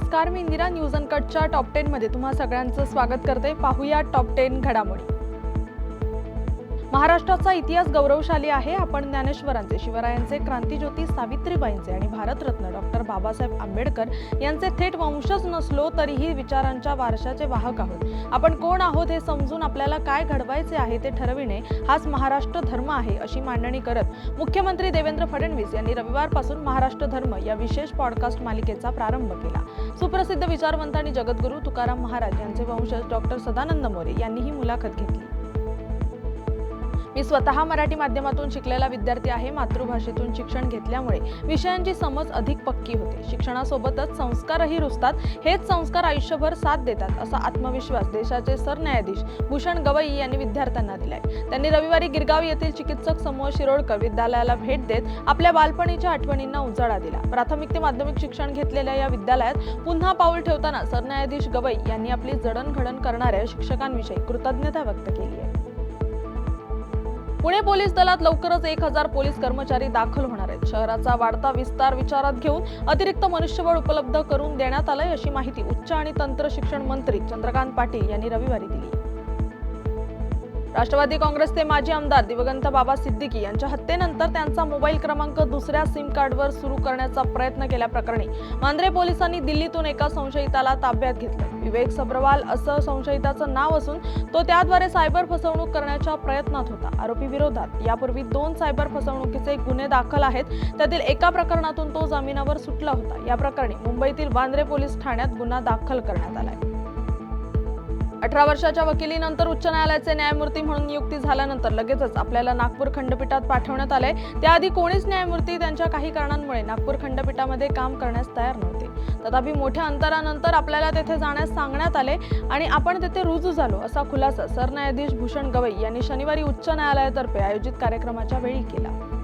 नमस्कार मी इंदिरा न्यूज अनकटच्या टॉप टेनमध्ये तुम्हा सगळ्यांचं स्वागत करते. पाहूया टॉप टेन घडामोडी. महाराष्ट्राचा इतिहास गौरवशाली आहे. आपण ज्ञानेश्वरांचे शिवरायांचे क्रांतीज्योती सावित्रीबाईंचे आणि भारतरत्न डॉक्टर बाबासाहेब आंबेडकर यांचे थेट वंशज नसलो तरीही विचारांच्या वारशाचे वाहक आहोत. आपण कोण आहोत हे समजून आपल्याला काय घडवायचे आहे ते ठरविणे हाच महाराष्ट्र धर्म आहे अशी मांडणी करत मुख्यमंत्री देवेंद्र फडणवीस यांनी रविवारपासून महाराष्ट्र धर्म या विशेष पॉडकास्ट मालिकेचा प्रारंभ केला. सुप्रसिद्ध विचारवंत आणि जगद्गुरू तुकाराम महाराज यांचे वंशज डॉक्टर सदानंद मोरे यांनी ही मुलाखत घेतली. मी स्वतः मराठी माध्यमातून शिकलेला विद्यार्थी आहे मातृभाषेतून शिक्षण घेतल्यामुळे विषयांची समज अधिक पक्की होते. शिक्षणासोबतच संस्कारही रुजतात. हेच संस्कार आयुष्यभर साथ देतात असा आत्मविश्वास देशाचे सरन्यायाधीश भूषण गवई यांनी विद्यार्थ्यांना दिलाय. त्यांनी रविवारी गिरगाव येथील चिकित्सक समूह शिरोडकर विद्यालयाला भेट देत आपल्या बालपणीच्या आठवणींना उजाळा दिला. प्राथमिक ते माध्यमिक शिक्षण घेतलेल्या या विद्यालयात पुन्हा पाऊल ठेवताना सरन्यायाधीश गवई यांनी आपली जडणघडण करणाऱ्या शिक्षकांविषयी कृतज्ञता व्यक्त केली आहे. पुणे पोलीस दलात लवकरच एक हजार पोलीस कर्मचारी दाखल होणार आहेत. शहराचा वाढता विस्तार विचारात घेऊन अतिरिक्त मनुष्यबळ उपलब्ध करून देण्यात आलंय अशी माहिती उच्च आणि तंत्र शिक्षण मंत्री चंद्रकांत पाटील यांनी रविवारी दिली. राष्ट्रवादी काँग्रेसचे माजी आमदार दिवंगत बाबा सिद्दीकी यांच्या हत्येनंतर त्यांचा मोबाईल क्रमांक दुसऱ्या सिम कार्डवर सुरू करण्याचा प्रयत्न केल्याप्रकरणी मांद्रे पोलिसांनी दिल्लीतून एका संशयिताला ताब्यात घेतलं. विवेक सब्रवाल असं संशयिताचं नाव असून तो त्याद्वारे सायबर फसवणूक करण्याच्या प्रयत्नात होता. आरोपी विरोधात यापूर्वी दोन सायबर फसवणुकीचे गुन्हे दाखल आहेत. त्यातील एका प्रकरणातून तो जामिनावर सुटला होता. या प्रकरणी मुंबईतील वांद्रे पोलीस ठाण्यात गुन्हा दाखल करण्यात आलाय. अठरा वर्षाच्या वकिलीनंतर उच्च न्यायालयाचे न्यायमूर्ती म्हणून नियुक्ती झाल्यानंतर लगेचच आपल्याला नागपूर खंडपीठात पाठवण्यात आले. त्याआधी कोणीच न्यायमूर्ती त्यांच्या काही कारणांमुळे नागपूर खंडपीठामध्ये काम करण्यास तयार नव्हते. तथापि मोठ्या अंतरानंतर आपल्याला तेथे जाण्यास सांगण्यात आले आणि आपण तेथे रुजू झालो असा खुलासा सरन्यायाधीश भूषण गवई यांनी शनिवारी उच्च न्यायालयातर्फे आयोजित कार्यक्रमाच्या वेळी केला.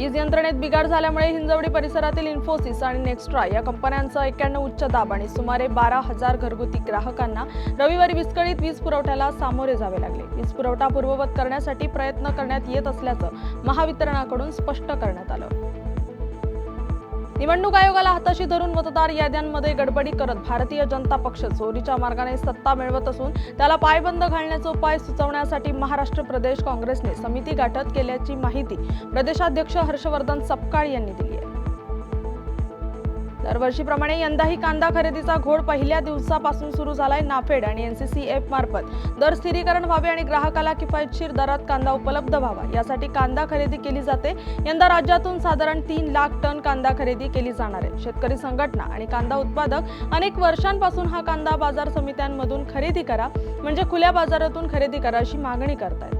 वीज यंत्रणेत बिघाड झाल्यामुळे हिंजवडी परिसरातील इन्फोसिस आणि नेक्स्ट्रा या कंपन्यांचा एक्क्याण्णव उच्च दाब आणि सुमारे बारा हजार घरगुती ग्राहकांना रविवारी विस्कळीत वीज पुरवठ्याला सामोरे जावे लागले. वीज पुरवठा पूर्ववत करण्यासाठी प्रयत्न करण्यात येत असल्याचं महावितरणाकडून स्पष्ट करण्यात आलं. निवडणूक आयोगाला हाताशी धरून मतदार याद्यांमध्ये गडबडी करत भारतीय जनता पक्ष चोरीच्या मार्गाने सत्ता मिळवत असून त्याला पायबंद घालण्याचा उपाय सुचवण्यासाठी महाराष्ट्र प्रदेश काँग्रेसने समिती गाठत केल्याची माहिती प्रदेशाध्यक्ष हर्षवर्धन सपकाळ यांनी दिली. दरवर्षीप्रमाणे यंदाही कांदा खरेदीचा घोड पहिल्या दिवसापासून सुरू झालाय नाफेड आणि एनसीसीएफ मार्फत. दर स्थिरीकरण व्हावे आणि ग्राहकाला किफायतशीर दरात कांदा उपलब्ध व्हावा यासाठी कांदा खरेदी केली जाते. यंदा राज्यातून साधारण तीन लाख टन कांदा खरेदी केली जाणार आहे. शेतकरी संघटना आणि कांदा उत्पादक अनेक वर्षांपासून हा कांदा बाजार समित्यांमधून खरेदी करा म्हणजे खुल्या बाजारातून खरेदी करा अशी मागणी करतायत.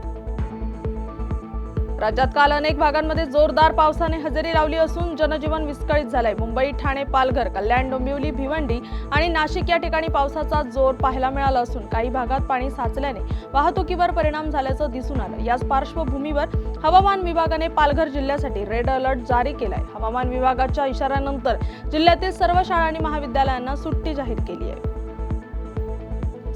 राज्यात काल अनेक भागांमध्ये जोरदार पावसाने हजेरी लावली असून जनजीवन विस्कळीत झालंय. मुंबई ठाणे पालघर कल्याण डोंबिवली भिवंडी आणि नाशिक या ठिकाणी पावसाचा जोर पाहायला मिळाला असून काही भागात पाणी साचल्याने वाहतुकीवर परिणाम झाल्याचं दिसून आलं. याच पार्श्वभूमीवर हवामान विभागाने पालघर जिल्ह्यासाठी रेड अलर्ट जारी केलाय. हवामान विभागाच्या इशाऱ्यानंतर जिल्ह्यातील सर्व शाळा आणि महाविद्यालयांना सुट्टी जाहीर केली आहे.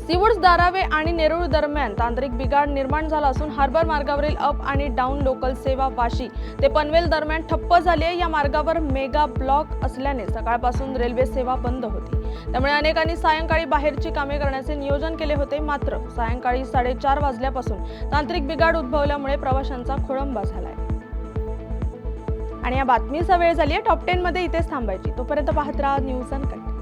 सिवुड्स दारावे आणि नेरूळ दरम्यान तांत्रिक बिघाड निर्माण झाला असून हार्बर मार्गावरील अप आणि डाऊन लोकल सेवा वाशी. ते पनवेल दरम्यान ठप्प झाली आहे. या मार्गावर मेगा ब्लॉक असल्याने सकाळपासून रेल्वे सेवा बंद होती. त्यामुळे अनेकांनी सायंकाळी बाहेरची कामे करण्याचे नियोजन केले होते. मात्र सायंकाळी साडेचार वाजल्यापासून तांत्रिक बिघाड उद्भवल्यामुळे प्रवाशांचा खोळंबा झालाय. आणि या बातमीचा वेळ झाली आहे. टॉप टेन मध्ये इथेच थांबायची. तोपर्यंत पाहत राहा न्यूज अनकट